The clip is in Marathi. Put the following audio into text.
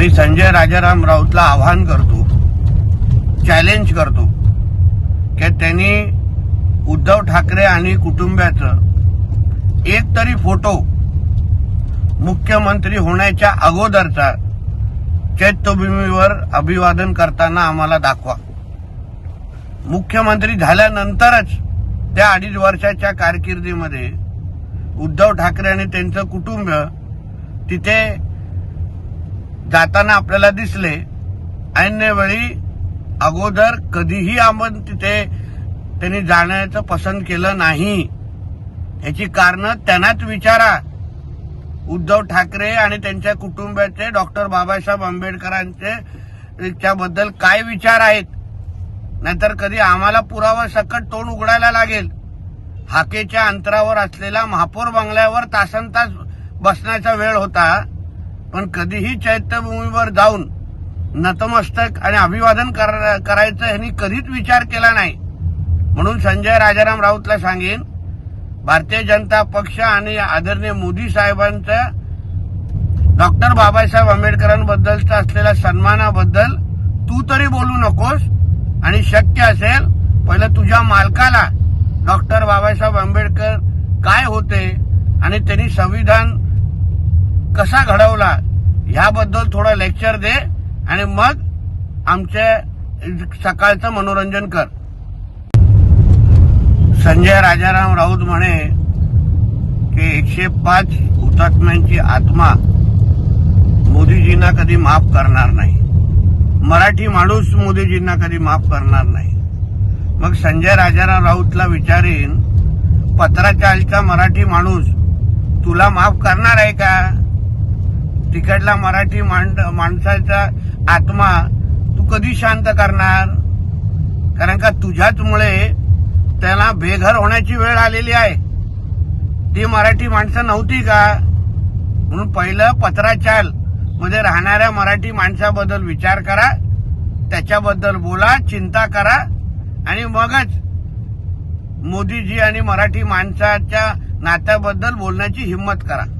मी संजय राजाराम राऊतला आव्हान करतो चॅलेंज करतो की त्यांनी उद्धव ठाकरे आणि कुटुंबाचं एक तरी फोटो मुख्यमंत्री होण्याच्या अगोदरचा चैत्यभूमीवर अभिवादन करताना आम्हाला दाखवा. मुख्यमंत्री झाल्यानंतरच त्या अडीच वर्षाच्या कारकिर्दीमध्ये उद्धव ठाकरे आणि त्यांचं कुटुंब तिथे जाताना आपल्याला दिसले. ऐन्यवेळी अगोदर कधीही आपण तिथे त्यांनी जाण्याचं पसंत केलं नाही. याची कारण त्यांनाच विचारा. उद्धव ठाकरे आणि त्यांच्या कुटुंबाचे डॉक्टर बाबासाहेब आंबेडकरांचे त्याबद्दल काय विचार आहेत? नाहीतर कधी आम्हाला पुरावा सकट तोंड उघडायला लागेल. हाकेच्या अंतरावर असलेला महापौर बंगल्यावर तासन तास बसण्याचा वेळ होता. पण कधीही चैत्यभूमीवर जाऊन नतमस्तक आणि अभिवादन करायचं ह्यांनी कधीच विचार केला नाही. म्हणून संजय राजाराम राऊतला सांगेन भारतीय जनता पक्ष आणि आदरणीय मोदी साहेबांचं डॉक्टर बाबासाहेब आंबेडकरांबद्दलचा असलेल्या सन्मानाबद्दल तू तरी बोलू नकोस आणि शक्य असेल पहिलं तुझ्या मालकाला डॉक्टर बाबासाहेब आंबेडकर काय होते आणि त्यांनी संविधान कसा घडवला ह्याबद्दल थोडं लेक्चर दे आणि मग आमच्या सकाळचं मनोरंजन कर. संजय राजाराम राऊत म्हणे की एकशे पाच हुतात्म्यांची आत्मा मोदीजींना कधी माफ करणार नाही. मराठी माणूस मोदीजींना कधी माफ करणार नाही. मग संजय राजाराम राऊतला विचारेन पत्राच्या मराठी माणूस तुला माफ करणार आहे का? तिकडला मराठी मांड माणसाचा आत्मा तू कधी शांत करणार? कारण का तुझ्याचमुळे त्याला बेघर होण्याची वेळ आलेली आहे. ती मराठी माणसं नव्हती का? म्हणून पहिलं पत्राचाल मध्ये राहणाऱ्या मराठी माणसाबद्दल विचार करा. त्याच्याबद्दल बोला चिंता करा. आणि मगच मोदीजी आणि मराठी माणसाच्या नात्याबद्दल बोलण्याची हिंमत करा.